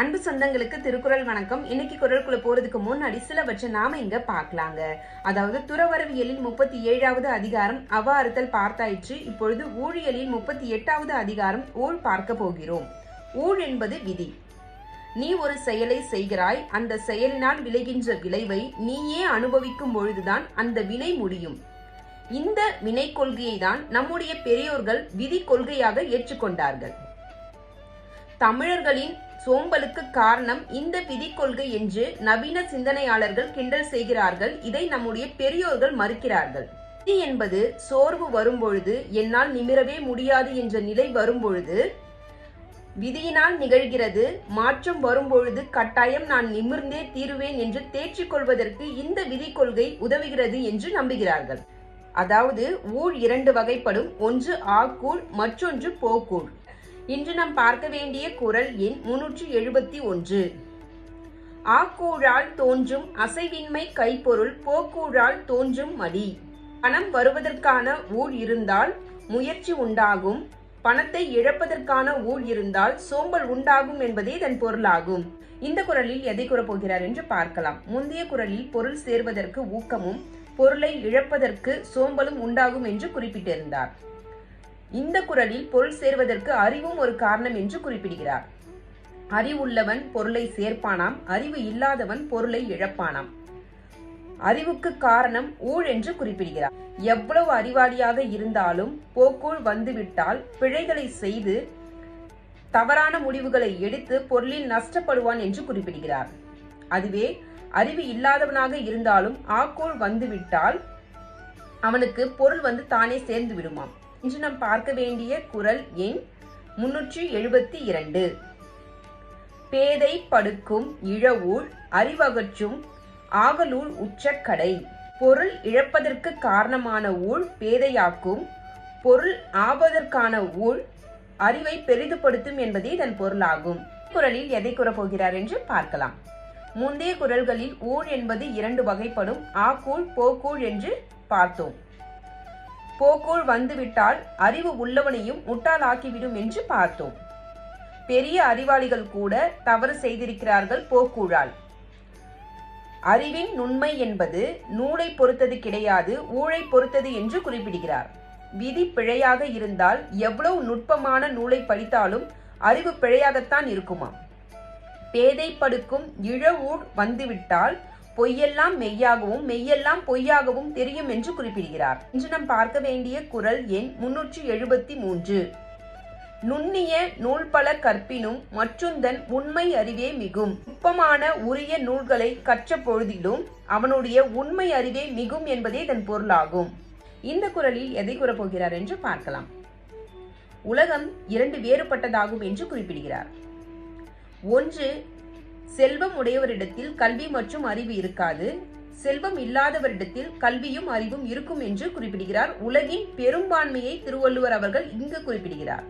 அன்பு சொந்தங்களுக்கு திருக்குறள் வணக்கம். இன்னைக்கு குரலுக்குள்ள போறதுக்கு முன்னாடி சிலவற்றை நாம இங்க பார்க்கலாங்க. அதாவது துறவரவியலின் முப்பத்தி ஏழாவது அதிகாரம் அவ அறுத்தல் பார்த்தாயிற்று. இப்பொழுது ஊழியலின் முப்பத்தி எட்டாவது அதிகாரம் ஊழ் பார்க்க போகிறோம். ஊழ் என்பது விதி. நீ ஒரு செயலை செய்கிறாய் அந்த செயலினால் விளைகின்ற விளைவை நீயே அனுபவிக்கும் பொழுதுதான் அந்த வினை முடியும். இந்த வினை கொள்கையை தான் நம்முடைய பெரியோர்கள் விதி கொள்கையாக ஏற்றுக்கொண்டார்கள். தமிழர்களின் சோம்பலுக்கு காரணம் இந்த விதி கொள்கை என்று நவீன சிந்தனையாளர்கள் கிண்டல் செய்கிறார்கள். இதை நம்முடைய பெரியோர்கள் மறுக்கிறார்கள். விதி என்பது சோர்வு வரும்பொழுது என்னால் நிமிரவே முடியாது என்ற நிலை வரும்பொழுது விதியினால் நிகழ்கிறது. மாற்றம் வரும்பொழுது கட்டாயம் நான் நிமிர்ந்தே தீருவேன் என்று தேற்றிக் கொள்வதற்கு இந்த விதி கொள்கை உதவுகிறது என்று நம்புகிறார்கள். அதாவது ஊழ் இரண்டு வகைப்படும். ஒன்று ஆக்கூழ் மற்றொன்று போக்கூழ். இன்று நாம் பார்க்க வேண்டிய குரல் எண் முன்னூற்றி எழுபத்தி ஒன்று. ஆக்கூழால் தோன்றும் அசைவின்மை கைப்பொருள் போக்கூழால் தோன்றும் மடி. பணம் வருவதற்கான ஊழ் இருந்தால் முயற்சி உண்டாகும். பணத்தை இழப்பதற்கான ஊழ் இருந்தால் சோம்பல் உண்டாகும் என்பதே இதன் பொருளாகும். இந்த குரலில் எதை கூறப்போகிறார் என்று பார்க்கலாம். முந்தைய குரலில் பொருள் சேர்வதற்கு ஊக்கமும் பொருளை இழப்பதற்கு சோம்பலும் உண்டாகும் என்று குறிப்பிட்டிருந்தார். இந்த குரலில் பொருள் சேர்வதற்கு அறிவும் ஒரு காரணம் என்று குறிப்பிடுகிறார். அறிவுள்ளவன் பொருளை சேர்ப்பானாம் அறிவு இல்லாதவன் பொருளை இழப்பானாம். அறிவுக்கு காரணம் ஊழ் என்று குறிப்பிடுகிறார். எவ்வளவு அறிவாளியாக இருந்தாலும் போக்குள் வந்துவிட்டால் பிழைகளை செய்து தவறான முடிவுகளை எடுத்து பொருளில் நஷ்டப்படுவான் என்று குறிப்பிடுகிறார். அதுவே அறிவு இல்லாதவனாக இருந்தாலும் ஆக்கோள் வந்துவிட்டால் அவனுக்கு பொருள் வந்து தானே சேர்ந்து விடுமாம். இன்று நாம் பார்க்க வேண்டிய குரல் எண் முன்னூற்றி எழுபத்தி இரண்டு. பேதை படுக்கும் இழவூழ் அறிவகற்றும் ஆகலூழ் உச்சக்கடை. பொருள் இழப்பதற்கு காரணமான ஊழ் பேதையாக்கும். பொருள் ஆவதற்கான ஊழ் அறிவை பெரிதுபடுத்தும் என்பதே இதன் பொருளாகும். குரலில் எதை கூறப்போகிறார் என்று பார்க்கலாம். முந்தைய குரல்களில் ஊழ் என்பது இரண்டு வகைப்படும். ஆக்கூழ் போக்கூழ் என்று பார்த்தோம். போக்குள் வந்துவிட்டால் அறிவு உள்ளவனையும் முட்டாளாக்கிவிடும் என்று பார்த்தோம். பெரிய அறிவாளிகள் கூட தவறு செய்திருக்கிறார்கள் போக்கூழால். அறிவின் நுண்மை என்பது நூலை பொறுத்தது கிடையாது ஊழை பொறுத்தது என்று குறிப்பிடுகிறார். விதி பிழையாக இருந்தால் எவ்வளவு நுட்பமான நூலை படித்தாலும் அறிவு பிழையாகத்தான் இருக்குமா பேதை படுக்கும் இழவூர் வந்துவிட்டால் பொய்யெல்லாம் மெய்யாகவும் மெய்யெல்லாம் பொய்யாகவும் தெரியும் என்று குறிப்பிடுகிறார். இன்று நாம் பார்க்க வேண்டிய குரல் எண் முன்னூற்றி எழுபத்தி மூன்று. நுண்ணிய நூல் பல கற்பினும் மற்றுந்தன் உண்மை அறிவே மிகும். நுட்பமான உரிய நூல்களை கற்ற பொழுதிலும் அவனுடைய உண்மை அறிவே மிகும் என்பதே இதன் பொருளாகும். இந்த குரலில் எதை கூறப்போகிறார் என்று பார்க்கலாம். உலகம் இரண்டு வேறுபட்டதாகும் என்று குறிப்பிடுகிறார். ஒன்று செல்வம் உடையவரிடத்தில் கல்வி மற்றும் அறிவு இருக்காது. செல்வம் இல்லாதவரிடத்தில் கல்வியும் அறிவும் இருக்கும் என்று குறிப்பிடுகிறார். உலகின் பெரும்பான்மையை திருவள்ளுவர் அவர்கள் இங்கு குறிப்பிடுகிறார்.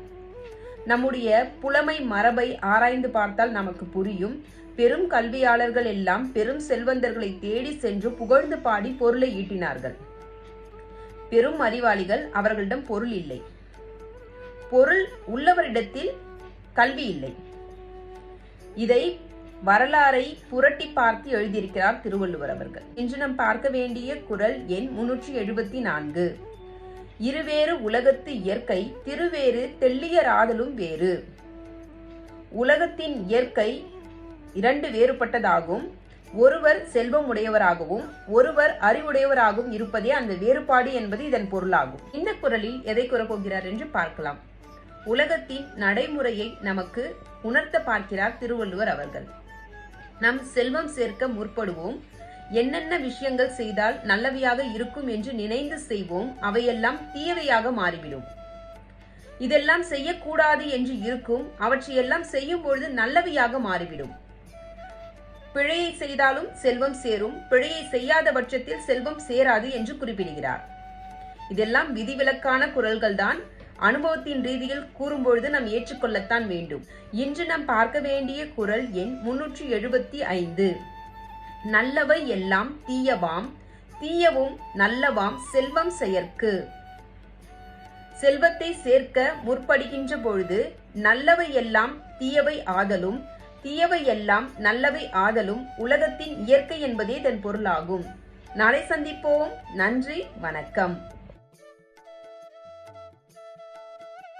நம்முடைய புலமை மரபை ஆராய்ந்து பார்த்தால் நமக்கு புரியும். பெரும் கல்வியாளர்கள் எல்லாம் பெரும் செல்வந்தர்களை தேடி சென்று புகழ்ந்து பாடி பொருளை ஈட்டினார்கள். பெரும் அறிவாளிகள் அவர்களிடம் பொருள் இல்லை. பொருள் உள்ளவரிடத்தில் கல்வி இல்லை. இதை வரலாறை புரட்டி பார்த்து எழுதியிருக்கிறார் திருவள்ளுவர் அவர்கள். இன்று நாம் பார்க்க வேண்டிய குரல் எண் முன்னூற்றி எழுபத்தி நான்கு. இருவேறு உலகத்து இயற்கை திருவேறு தெள்ளியராதலும் வேறு. உலகத்தின் இயற்கை இரண்டு வேறுபட்டதாகும். ஒருவர் செல்வம் உடையவராகவும் ஒருவர் அறிவுடையவராகவும் இருப்பதே அந்த வேறுபாடு என்பது இதன் பொருளாகும். இந்த குரலில் எதை கூறப்போகிறார் என்று பார்க்கலாம். உலகத்தின் நடைமுறையை நமக்கு உணர்த்த பார்க்கிறார் திருவள்ளுவர் அவர்கள். நம் செல்வம் சேர்க்க முற்படுவோம். என்னென்ன விஷயங்கள் செய்தால் நல்லவையாக இருக்கும் என்று நினைந்து செய்வோம். அவையெல்லாம் தீயவையாக மாறிவிடும். இதெல்லாம் செய்யக்கூடாது என்று இருக்கும். அவற்றையெல்லாம் செய்யும் பொழுது நல்லவையாக மாறிவிடும். பிழையை செய்தாலும் செல்வம் சேரும். பிழையை செய்யாத பட்சத்தில் செல்வம் சேராது என்று குறிப்பிடுகிறார். இதெல்லாம் விதிவிலக்கான குரல்கள் தான் அனுபவத்தின் ரீதியில் கூறும்பொழுது நாம் ஏற்றுக்கொள்ளத்தான் வேண்டும். இன்று நாம் பார்க்க வேண்டிய குரல் எண் முன்னூற்றி எழுபத்தி ஐந்து. நல்லவை எல்லாம் தீயவாம் தீயவும் நல்லவாம் செல்வம் செயற்கு. செல்வத்தை சேர்க்க முற்படுகின்ற பொழுது நல்லவை எல்லாம் தீயவை ஆதலும் தீயவை எல்லாம் நல்லவை ஆதலும் உலகத்தின் இயற்கை என்பதே இதன் பொருளாகும். நாளை சந்திப்போம். நன்றி வணக்கம்.